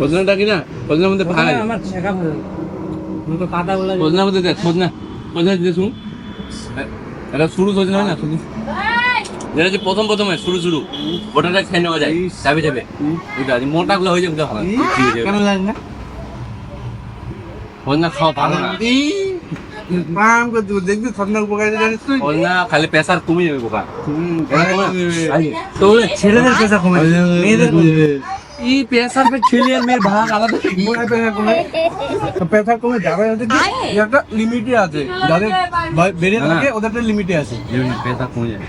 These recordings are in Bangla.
সজনাটা কি না মধ্যে ভাঙা আমার শেখা পাতা গুলো সজনার মধ্যে দেখ শুন। এটা শুরু হয় না? শুরু যেটা যে প্রথম প্রথম হয় শুরু শুরু। ওটাটা খেয়ে নেওয়া যায়। যাবে যাবে। ওইটা আছে মোটা গুলো হয়ে যাবে হবে কেন জানি না। সজনা খাওয়া ভালো না। পাম করে দেবো। দেখবি স্বপ্নের উপকারিতা জানিস তুই? সজনা খালি প্রেসার কমে যাবে বোকা। ছেলেদের পেশা কমে মেয়েদের এই প্রেসার পে ছেলে আর মেয়ের ভাগ আলাদা মোড়ায় পেশা কমে পেশা কমে যাবে হচ্ছে কি একটা লিমিটে আছে। যাদের বেড়ে। থাকে ওদের একটা লিমিটে আছে। প্রেসার কমে যায়।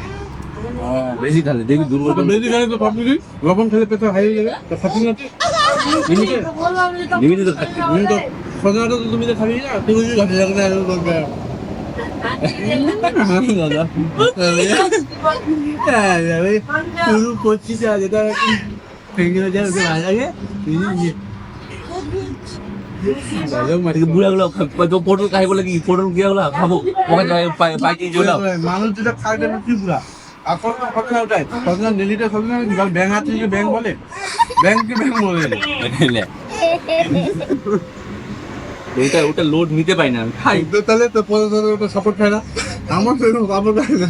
বেশি খালে দেখবি দুর্বল বেশি খালি তো সব কিছু লবণ খেলে পেশা হাই হয়ে যাবে। তো সত্যি না। লিমিটে লিমিটে তো থাকতে তুমি তো সজনাটা তো তুমি তো খাবি না। তুই ঘাটে যাবে না এরকম দাদা শুরু করছিস আজ এটা ভেঙে যায় ওকে ভালো লাগে দাদা মারি বুড়া গুলো তো পটল খাই বলে কি পটল কি গুলো খাব পাইকি চলে মানুষ যেটা ত্রিপুরা আসল কথা ওটাই সজনা নেলিটা সজনা ব্যাং আছে যে ব্যাং বলে ব্যাংকে ব্যাং বলে ওটা ওটা লোড নিতে পারি না আমি খাই তাহলে তো ওটা সাপোর্ট খায় না আমার সাপোর্ট খায় না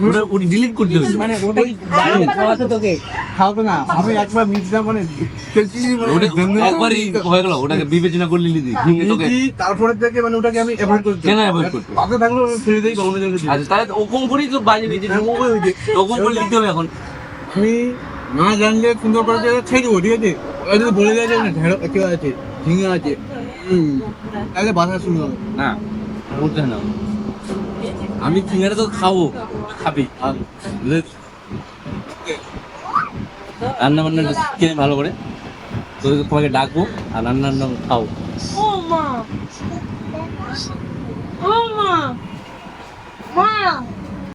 ওটা ডিলিট মানে ওটাই খাওয়াতে তোকে খাওয়াতে না। আমি একবার মিটটা মানে মানে একবারই হয়ে গেল ওটাকে বিবেচনা করলি নিদি তোকে। তারপরে থেকে মানে ওটাকে আমি অ্যাভয়েড কেন বা অন্য জায়গায় আচ্ছা তাহলে ওকম করেই তো বাজে দিয়েছে এরকম করে ওই যে- ওকম করে লিখতে হবে এখন। আমি না জানলে সুন্দর করে ছেড়ে দেবো ঠিক আছে? ওই যদি বলে দেয় যে না ঢেঁড়ো কি আছে ঝিঙে আছে হুম তাহলে বাসা হবে। না বলতে না। আমি চিংড়া তো খাব, খাবি রান্না বান্না কিনে ভালো করে তোদের তোমাকে ডাকবো, আর রান্না রান্না খাও মা! Ma!